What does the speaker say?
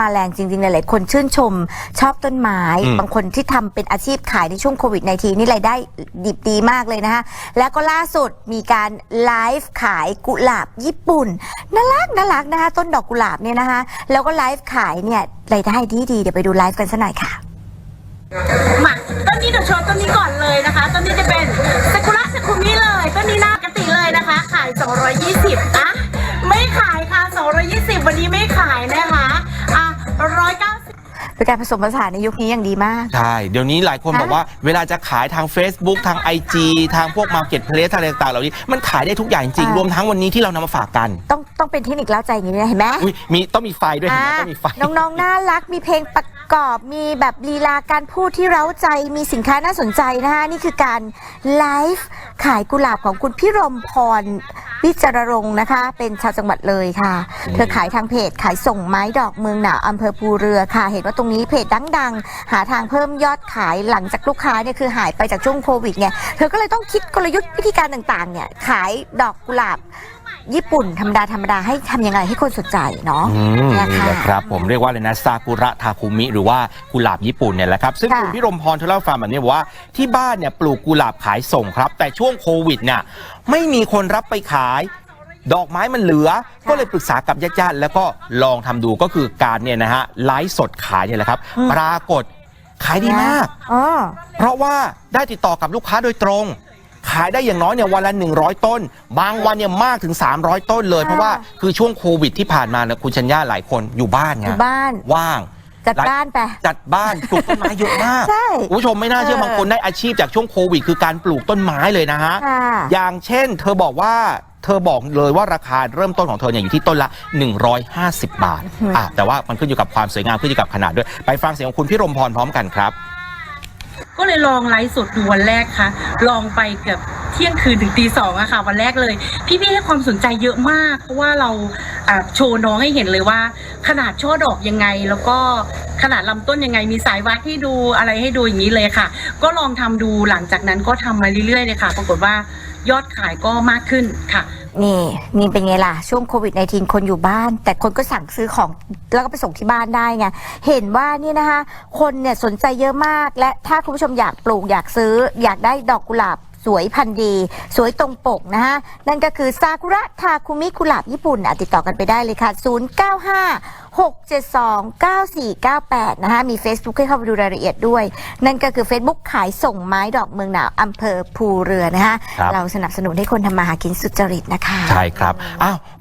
มาแรงจริงๆ หลายๆคนชื่นชมชอบต้นไม้อืมบางคนที่ทำเป็นอาชีพขายในช่วงโควิด -19 นี่รายได้ดิบดีมากเลยนะคะ แล้วก็ล่าสุดมีการไลฟ์ขายกุหลาบญี่ปุ่น น่ารักน่ารักนะคะ ต้นดอกกุหลาบเนี่ยนะคะ แล้วก็ไลฟ์ขายเนี่ยรายได้ดีดีๆเดี๋ยวไปดูไลฟ์กันสักหน่อยค่ะ มาต้นนี้เดี๋ยวโชว์ต้นนี้ก่อนเลยนะคะ ต้นนี้จะเป็นซากุระซากุมิเลย ต้นนี้น่าปกติเลยนะคะ ขาย 220นะ เป็นการผสมผสานในยุคนี้อย่างดีมาก ใช่ เดี๋ยวนี้หลายคนค่ะบอกว่าเวลาจะขายทาง Facebook ทาง IG ทางพวก Marketplace อะไรต่างๆเหล่านี้ มันขายได้ทุกอย่างจริง อ่ารวมทั้งวันนี้ที่เรานำมาฝากกันต้องต้องเป็นเทคนิคเล้าใจอย่างนี้นะเห็นไหมอุ้ยมีต้องมีไฟด้วยเห็นไหมอ่าต้องมีไฟน้องๆน่ารักมีเพลงประกอบมีแบบลีลาการพูดที่เร้าใจมีสินค้าน่าสนใจนะคะนี่คือการไลฟ์ขายกุหลาบของคุณพี่รมพร วิจารรงค์นะคะ เป็นชาวจังหวัดเลยค่ะ เธอขายทางเพจขายส่งไม้ดอกเมืองหนาวอำเภอภูเรือค่ะ เห็นว่าตรงนี้เพจดังๆ หาทางเพิ่มยอดขายหลังจากลูกค้าเนี่ยคือหายไปจากช่วงโควิดเนี่ยเธอก็เลยต้องคิดกลยุทธ์วิธีการต่างๆเนี่ยขายดอกกุหลาบ ญี่ปุ่นธรรมดาธรรมดาให้ทำยังไงให้คนสนใจเนาะอืมเนี่ยนี่ค่ะแหละครับผมเรียกว่าเลยนะซากุระทาคุมิหรือว่ากุหลาบญี่ปุ่นเนี่ยแหละครับ ซึ่งค่ะคุณพี่รมพรเธอเล่าให้ฟังแบบนี้บอกว่าที่บ้านเนี่ยปลูกกุหลาบขายส่งครับ แต่ช่วงโควิดเนี่ยไม่มีคนรับไปขาย ดอกไม้มันเหลือ ก็เลยปรึกษากับญาติๆแล้วก็ลองทำดูก็คือการเนี่ยนะฮะไลฟ์สดขายเนี่ยแหละครับปรากฏขายดีมากอ๋อเพราะว่าได้ติดต่อกับลูกค้าโดยตรง ขายได้อย่างน้อยเนี่ยวันละ 100 ต้น บางวันเนี่ยมากถึง 300 ต้นเลยค่ะเพราะว่าคือช่วงโควิดที่ผ่านมาเนี่ยคุณชัญญาหลายคนอยู่บ้านอไงยู่บ้านว่างจัดหลยบ้านไปจัดบ้านปลูกต้นไม้เยอะมากใช่คุณผู้ชมไม่น่าเชื่อเออบางคนได้อาชีพจากช่วงโควิด คือการปลูกต้นไม้เลยนะฮะค่ะอย่างเช่น เธอบอกว่าเธอบอกเลยว่าราคาเริ่มต้นของเธอเนี่ยอยู่ที่ต้นละ 150 บาทอะแต่ว่ามันขึ้นอยู่กับความสวยงามขึ้นอยู่กับขนาดด้วย ไปฟังเสียงของคุณพี่รมพรพร้อมกันครับ ก็เลยลองไลฟ์สดดูวันแรกค่ะ ลองไปเกือบเที่ยงคืนถึงตีสองอะค่ะ วันแรกเลย พี่ๆให้ความสนใจเยอะมาก เพราะว่าเราโชว์น้องให้เห็นเลยว่า ขนาดช่อดอกยังไง แล้วก็ขนาดลำต้นยังไงมีสายวัดให้ดูอะไรให้ดูอย่างนี้เลยค่ะ ก็ลองทำดูหลังจากนั้นก็ทำมาเรื่อยๆเลยค่ะ ปรากฏว่า ยอดขายก็มากขึ้นค่ะ นี่นี่เป็นไงล่ะ ช่วงโควิด -19 คนอยู่บ้าน แต่คนก็สั่งซื้อของแล้วก็ไปส่งที่บ้านได้ไง เห็นว่านี่นะคะ คนเนี่ยสนใจเยอะมาก และถ้าคุณผู้ชมอยากปลูกอยากซื้อ อยากได้ดอกกุหลาบ สวยพันธุ์ดี สวยตรงปกนะคะนั่นก็คือซากุระทาคุมิกุหลาบญี่ปุ่นอะติดต่อกันไปได้เลยค่ะ 095 672 9498 นะคะมี Facebook ให้เข้าไปดูรายละเอียดด้วย นั่นก็คือ Facebook ขายส่งไม้ดอกเมืองหนาวอำเภอภูเรือนะคะครับเราสนับสนุนให้คนทำมาหากินสุจริตนะคะ ใช่ครับ อ้าว